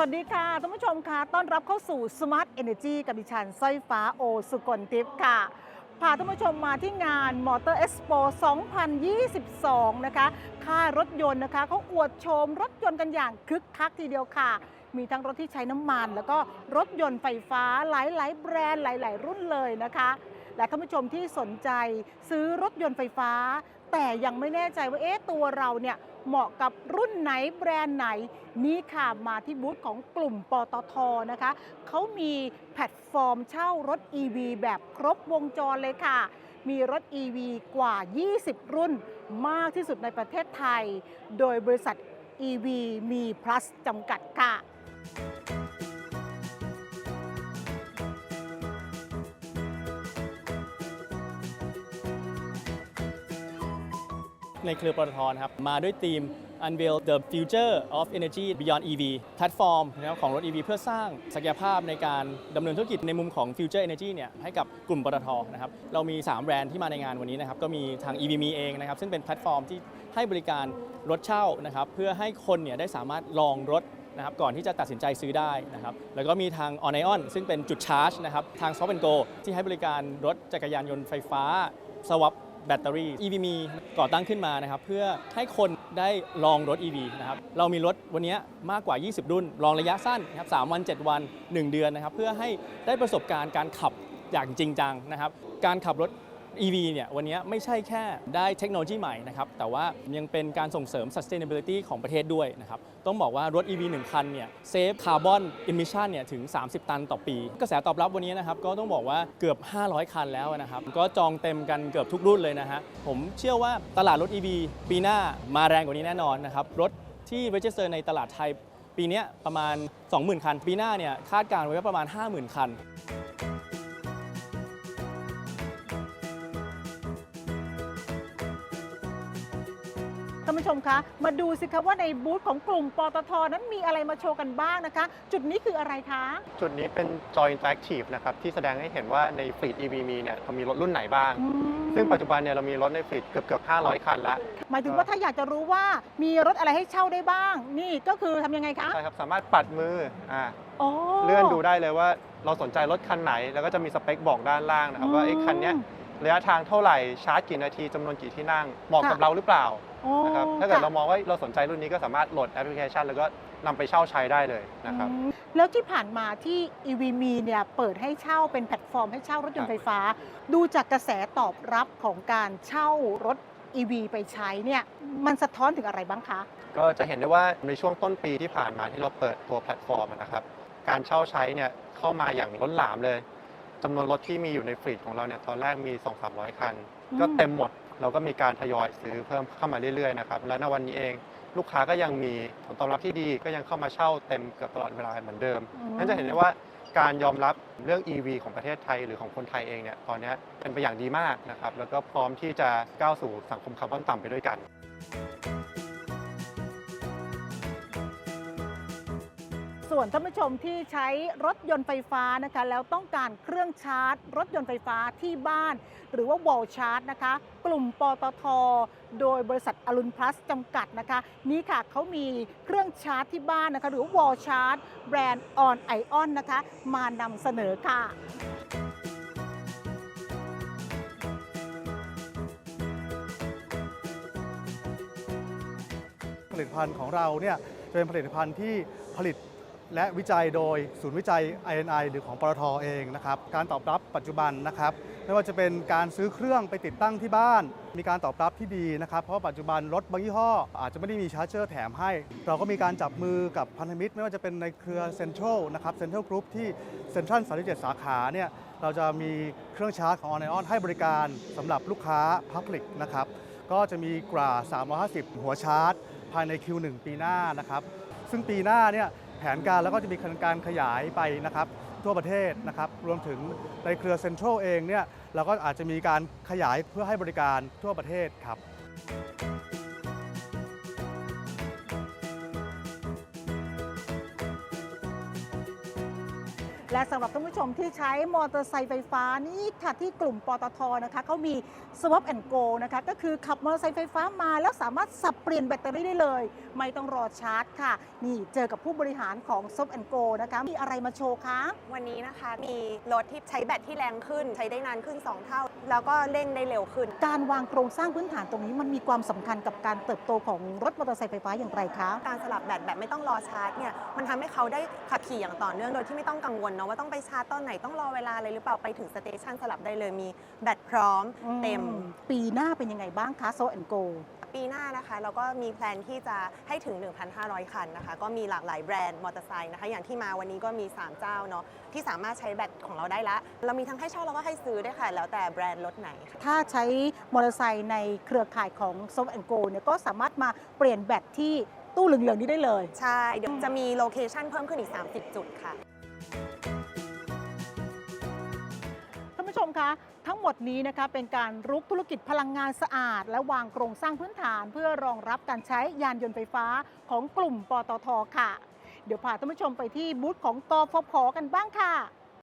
สวัสดีค่ะท่านผู้ชมค่ะ ต้อนรับเข้าสู่ Smart Energy กับดิฉันสร้อยฟ้าโอสุกลทิพย์ค่ะ พาท่านผู้ชมมาที่งาน Motor Expo 2022 นะคะ ค่ายรถยนต์นะคะเขาอวดโฉมรถยนต์กันอย่างคึกคักทีเดียวค่ะ มีทั้งรถที่ใช้น้ำมัน แล้วก็รถยนต์ไฟฟ้าหลายๆ แบรนด์หลาย ๆ รุ่นเลยนะคะ และท่านผู้ชมที่สนใจซื้อรถยนต์ไฟฟ้า แต่ยังไม่แน่ใจว่าเอ๊ะตัวเราเนี่ย เหมาะกับรุ่นไหนแบรนด์ไหน นี่ค่ะมาที่บูธของกลุ่มปตทนะคะเขามีแพลตฟอร์มเช่ารถ EV แบบครบวงจรเลยค่ะ มีรถ EV กว่า 20 รุ่นมากที่สุดในประเทศไทย โดยบริษัท EV มี plus จำกัดค่ะ ในเครือปตทนะครับ มาด้วยธีม Unveil the Future of Energy Beyond EV แพลตฟอร์มนะครับของรถ EV เพื่อสร้างศักยภาพในการดำเนินธุรกิจในมุมของ Future Energy เนี่ยให้กับกลุ่มปตทนะครับ เรามี 3 แบรนด์ที่มาในงานวันนี้นะครับ ก็มีทาง EVme เองนะครับ ซึ่งเป็นแพลตฟอร์มที่ให้บริการรถเช่านะครับ เพื่อให้คนเนี่ยได้สามารถลองรถนะครับก่อนที่จะตัดสินใจซื้อได้นะครับ แล้วก็มีทาง On Ion ซึ่งเป็นจุดชาร์จนะครับ ทาง Stop Go ที่ให้บริการรถจักรยานยนต์ไฟฟ้าสวับ แบตเตอรี่ EV มีก่อตั้งขึ้นมานะครับเพื่อให้คนได้ลองรถ EV นะครับเรามีรถวันนี้มากกว่า 20 รุ่น ลองระยะสั้นนะครับ3วัน 7 วัน 1 เดือนนะครับเพื่อให้ได้ประสบการณ์การขับอย่างจริงจังนะครับการขับรถ EV เนี่ยวันนี้ไม่ใช่แค่ได้เทคโนโลยีใหม่นะครับแต่ว่ายังเป็นการส่งเสริม sustainability ของประเทศด้วยนะครับต้องบอกว่ารถ EV 1 คันเนี่ยเซฟคาร์บอนอิมิชันเนี่ยถึง 30 ตันต่อปี กระแสตอบรับวันนี้นะครับก็ต้องบอกว่าเกือบ 500 คันแล้วนะครับก็จองเต็มกันเกือบทุกรุ่นเลยนะฮะผมเชื่อว่าตลาดรถ EV ปีหน้ามาแรงกว่านี้แน่นอนนะครับรถที่ register ในตลาดไทยปีเนี้ยประมาณ 20,000 คัน ปีหน้าเนี่ยคาดการณ์ไว้ว่าประมาณ 50,000 คัน ท่านผู้ชมคะ มาดูสิคะว่าในบูธของกลุ่มปตทนั้นมีอะไรมาโชว์กันบ้างนะคะ จุดนี้คืออะไรคะ จุดนี้เป็น Joy Interactive นะครับที่แสดงให้เห็นว่าในฟลีด EV มีเนี่ยเรามีรถรุ่นไหนบ้าง อืม ซึ่งปัจจุบันเนี่ยเรามีรถในฟลีดเกือบเกือบ500 คันแล้วหมายถึงว่าถ้าอยากจะรู้ว่ามีรถอะไรให้เช่าได้บ้าง นี่ก็คือทำยังไงคะใช่ครับสามารถปัดมืออ่าโอ้เลื่อนดูได้เลยว่าเราสนใจรถคันไหน แล้วก็จะมีสเปคบอกด้านล่างนะครับว่าไอ้คันเนี้ย ระยะทางเท่าไหร่ชาร์จกี่นาทีจำนวนกี่ที่นั่งเหมาะกับเราหรือเปล่าโอ้นะครับถ้าเกิดค่ะเรามองว่าเราสนใจรุ่นนี้ก็สามารถโหลดแอปพลิเคชัน แล้วก็นำไปเช่าใช้ได้เลยนะครับ อืมแล้วที่ผ่านมาที่ EVme เนี่ยเปิดให้เช่าเป็นแพลตฟอร์มให้เช่ารถยนต์ไฟฟ้า ดูจากกระแสตอบรับของการเช่ารถ EV ไปใช้เนี่ยมันสะท้อนถึงอะไรบ้างคะ ก็จะเห็นได้ว่าในช่วงต้นปีที่ผ่านมาที่เราเปิดตัวแพลตฟอร์มนะครับ การเช่าใช้เนี่ยเข้ามาอย่างล้นหลามเลย จำนวนรถที่มีอยู่ในฟลีดของเราเนี่ยตอนแรกมี 2-300 คัน อืม ก็เต็มหมดเราก็มีการทยอยซื้อเพิ่มเข้ามาเรื่อยๆนะครับและในวันนี้เองลูกค้าก็ยังมีผลตอบรับที่ดีก็ยังเข้ามาเช่าเต็มเกือบตลอดเวลาเหมือนเดิม อืม นั่นจะเห็นได้ว่าการยอมรับเรื่อง EV ของประเทศไทยหรือของคนไทยเองเนี่ยตอนนี้เป็นไปอย่างดีมากนะครับแล้วก็พร้อมที่จะก้าวสู่สังคมคาร์บอนต่ำไปด้วยกัน ส่วนท่านผู้ชมที่ใช้รถยนต์ไฟฟ้านะคะแล้วต้องการเครื่องชาร์จ รถยนต์ไฟฟ้าที่บ้าน หรือว่าวอลชาร์จนะคะ กลุ่มปตท โดยบริษัทอรุณพลัสจำกัดนะคะ นี่ค่ะเขามีเครื่องชาร์จที่บ้านนะคะ หรือว่าวอลชาร์จ แบรนด์ออนไอออนนะคะ มานำเสนอค่ะผลิตภัณฑ์ของเราเนี่ยจะเป็นผลิตภัณฑ์ที่ผลิต และวิจัยโดยศูนย์วิจัย INI หรือของปตทเองนะครับ การตอบรับปัจจุบันนะครับ ไม่ว่าจะเป็นการซื้อเครื่องไปติดตั้งที่บ้าน มีการตอบรับที่ดีนะครับ เพราะปัจจุบันรถบางยี่ห้อ อาจจะไม่ได้มีชาร์จเจอร์แถมให้ เราก็มีการจับมือกับพันธมิตร ไม่ว่าจะเป็นในเครือเซ็นทรัลนะครับเซ็นทรัลกรุ๊ปที่เซ็นทรัล37สาขาเนี่ยเราจะมีเครื่องชาร์จของออนไอออนให้บริการสำหรับลูกค้า Public นะครับก็จะมีกว่า 350 หัวชาร์จ ภายใน Q1 ปีหน้านะครับซึ่งปีหน้าเนี่ย แผนการแล้วก็จะมีการขยายไปนะครับทั่วประเทศนะครับรวมถึงในเครือเซ็นทรัลเองเนี่ยเราก็อาจจะมีการขยายเพื่อให้บริการทั่วประเทศครับ และสำหรับท่านผู้ชมที่ใช้มอเตอร์ไซค์ไฟฟ้านี่ค่ะที่กลุ่มปตทนะคะเขามี Swap and Go นะคะก็คือขับมอเตอร์ไซค์ไฟฟ้ามาแล้วสามารถสับเปลี่ยนแบตเตอรี่ได้เลย ไม่ต้องรอชาร์จค่ะ นี่เจอกับผู้บริหารของ Swap and Go นะคะมีอะไรมาโชว์คะวันนี้นะคะมีรถที่ใช้แบตที่แรงขึ้น ใช้ได้นานขึ้น 2 เท่า แล้วก็เร่งได้เร็วขึ้น การวางโครงสร้างพื้นฐานตรงนี้มันมีความสำคัญกับการเติบโตของรถมอเตอร์ไซค์ไฟฟ้าอย่างไรคะการสลับแบตแบบไม่ต้องรอชาร์จเนี่ยมันทำให้เขาได้ขับขี่อย่างต่อเนื่องโดยที่ไม่ต้องกังวลเนาะว่าต้องไปชาร์จตอนไหนต้องรอเวลาอะไรหรือเปล่าไปถึงสเตชันสลับได้เลยมีแบตพร้อมเต็มอืปีหน้าเป็นยังไงบ้างคะ Swap and Go ปีหน้านะคะเราก็มีแพลนที่จะให้ถึง 1,500 คันนะคะ ก็มีหลากหลายแบรนด์มอเตอร์ไซค์นะคะ อย่างที่มาวันนี้ก็มี 3 เจ้าเนาะที่สามารถใช้แบตของเราได้ละ เรามีทั้งให้เช่าแล้วก็ให้ซื้อด้วยค่ะ แล้วแต่แบรนด์รถไหนค่ะถ้าใช้มอเตอร์ไซค์ในเครือข่ายของ Swap and Go เนี่ยก็สามารถมาเปลี่ยนแบตที่ตู้เหลืองๆนี้ได้เลย ใช่ เดี๋ยวจะมีโลเคชันเพิ่มขึ้นอีก 30 จุดค่ะ นผู้ชมคะ ทั้งหมดนี้นะคะเป็นการรุกธุรกิจพลังงานสะอาด และวางโครงสร้างพื้นฐาน เพื่อรองรับการใช้ยานยนต์ไฟฟ้าของกลุ่มปตทค่ะ เดี๋ยวพาท่านผู้ชมไปที่บูธของกฟผกันบ้างค่ะ